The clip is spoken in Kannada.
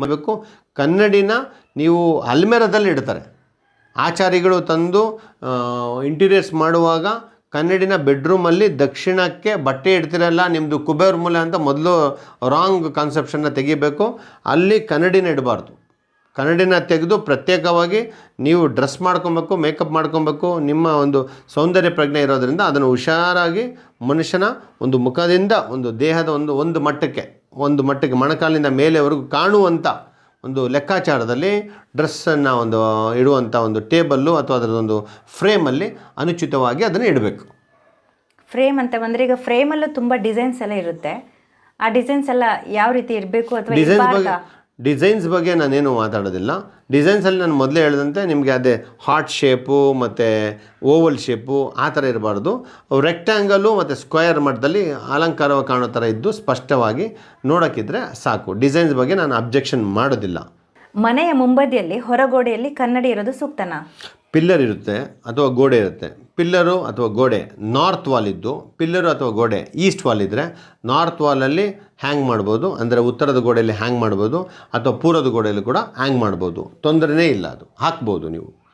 ಮಾಡಬೇಕು. ಕನ್ನಡಿನ ನೀವು ಅಲ್ಮೆರದಲ್ಲಿ ಇಡ್ತಾರೆ. ಆಚಾರಿಗಳು ತಂದು ಇಂಟೀರಿಯರ್ಸ್ ಮಾಡುವಾಗ ಕನ್ನಡಿನ ಬೆಡ್ರೂಮಲ್ಲಿ ದಕ್ಷಿಣಕ್ಕೆ ಬಟ್ಟೆ ಇಡ್ತಿರಲ್ಲ ನಿಮ್ಮದು ಕುಬೇರ್ ಮೂಲೆ ಅಂತ ಮೊದಲು ರಾಂಗ್ ಕಾನ್ಸೆಪ್ಷನ್ನ ತೆಗಿಬೇಕು. ಅಲ್ಲಿ ಕನ್ನಡಿನ ಇಡಬಾರ್ದು. ಕನ್ನಡಿನ ತೆಗೆದು ಪ್ರತ್ಯೇಕವಾಗಿ ನೀವು ಡ್ರೆಸ್ ಮಾಡ್ಕೊಬೇಕು ಮೇಕಪ್ ಮಾಡ್ಕೊಬೇಕು, ನಿಮ್ಮ ಒಂದು ಸೌಂದರ್ಯ ಪ್ರಜ್ಞೆ ಇರೋದರಿಂದ ಅದನ್ನು ಹುಷಾರಾಗಿ ಮನುಷ್ಯನ ಒಂದು ಮುಖದಿಂದ ಒಂದು ದೇಹದ ಒಂದು ಒಂದು ಮಟ್ಟಕ್ಕೆ ಒಂದು ಮಟ್ಟಿಗೆ ಮೊಣಕಾಲಿನಿಂದ ಮೇಲೆವರೆಗೂ ಕಾಣುವಂಥ ಒಂದು ಲೆಕ್ಕಾಚಾರದಲ್ಲಿ ಡ್ರೆಸ್ಸನ್ನು ಒಂದು ಇಡುವಂಥ ಒಂದು ಟೇಬಲ್ಲು ಅಥವಾ ಅದರದೊಂದು ಫ್ರೇಮಲ್ಲಿ ಅನುಚಿತವಾಗಿ ಅದನ್ನು ಇಡಬೇಕು. ಫ್ರೇಮ್ ಅಂತ ಬಂದರೆ ಈಗ ಫ್ರೇಮಲ್ಲೂ ತುಂಬ ಡಿಸೈನ್ಸ್ ಎಲ್ಲ ಇರುತ್ತೆ. ಆ ಡಿಸೈನ್ಸ್ ಎಲ್ಲ ಯಾವ ರೀತಿ ಇರಬೇಕು ಅಥವಾ ಡಿಸೈನ್ಸ್ ಬಗ್ಗೆ ನಾನೇನು ಮಾತಾಡೋದಿಲ್ಲ. ಡಿಸೈನ್ಸಲ್ಲಿ ನಾನು ಮೊದಲೇ ಹೇಳಿದಂತೆ ನಿಮಗೆ ಅದೇ ಹಾರ್ಟ್ ಶೇಪು ಮತ್ತು ಓವಲ್ ಶೇಪು ಆ ಥರ ಇರಬಾರ್ದು. ರೆಕ್ಟ್ಯಾಂಗಲು ಮತ್ತು ಸ್ಕ್ವೇರ್ ಮಟ್ಟದಲ್ಲಿ ಅಲಂಕಾರ ಕಾಣೋ ಥರ ಇದ್ದು ಸ್ಪಷ್ಟವಾಗಿ ನೋಡೋಕ್ಕಿದ್ರೆ ಸಾಕು. ಡಿಸೈನ್ಸ್ ಬಗ್ಗೆ ನಾನು ಅಬ್ಜೆಕ್ಷನ್ ಮಾಡೋದಿಲ್ಲ. ಮನೆಯ ಮುಂಬದಿಯಲ್ಲಿ ಹೊರಗೋಡೆಯಲ್ಲಿ ಕನ್ನಡಿ ಇರೋದು ಸೂಕ್ತನಾ? ಪಿಲ್ಲರ್ ಇರುತ್ತೆ ಅಥವಾ ಗೋಡೆ ಇರುತ್ತೆ. ಪಿಲ್ಲರು ಅಥವಾ ಗೋಡೆ ನಾರ್ತ್ ವಾಲ್ ಇದ್ದು ಪಿಲ್ಲರು ಅಥವಾ ಗೋಡೆ ಈಸ್ಟ್ ವಾಲ್ ಇದ್ದರೆ ನಾರ್ತ್ ವಾಲಲ್ಲಿ ಹ್ಯಾಂಗ್ ಮಾಡ್ಬೋದು, ಅಂದರೆ ಉತ್ತರದ ಗೋಡೆಯಲ್ಲಿ ಹ್ಯಾಂಗ್ ಮಾಡ್ಬೋದು, ಅಥವಾ ಪೂರ್ವದ ಗೋಡೆಯಲ್ಲಿ ಕೂಡ ಹ್ಯಾಂಗ್ ಮಾಡ್ಬೋದು. ತೊಂದರೆನೇ ಇಲ್ಲ ಅದು. ಹಾಕ್ಬೋದು ನೀವು.